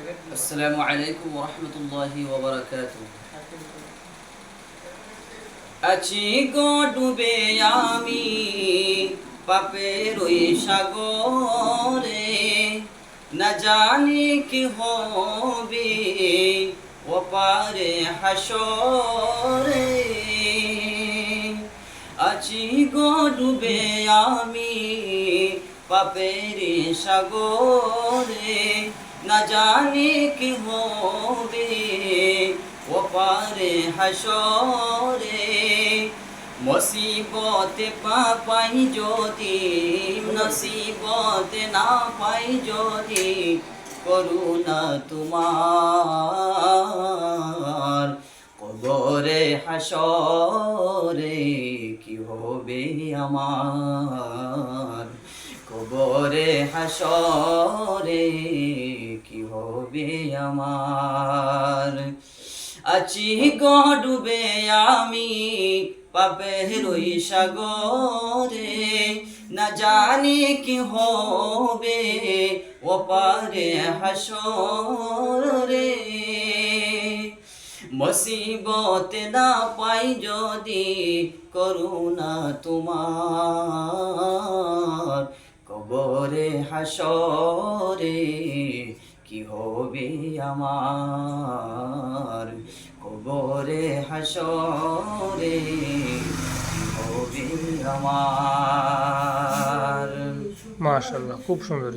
আসসালামু আলাইকুম রহমতুল্লাহি ওবরাকাতু আছি গো ডুবে আমি পাপের ওই সাগরে, না জানি কি হবে ওপারে হাসরে। আছি গো ডুবে আমি পাপের সাগরে না জানি কি হবে, ওপারে হাসরে। মুসিবতে পাই যদি, নসিবতে না পাই যদি, করুণা তোমার। কবরে হাসরে কি হবে আমার? কবরে হাসরে, কি হবে আমার? আছি গো ডুবে আমি পাপের ওই সাগরে, না জানি কি হবে ও পারে হাসরে। মুসিবতে না পাই যদি করুণা তোমার। কবরে হাসরে কি হবে আমার? কবরে হাসরে কি হবে আমার? মাশাল্লাহ খুব সুন্দর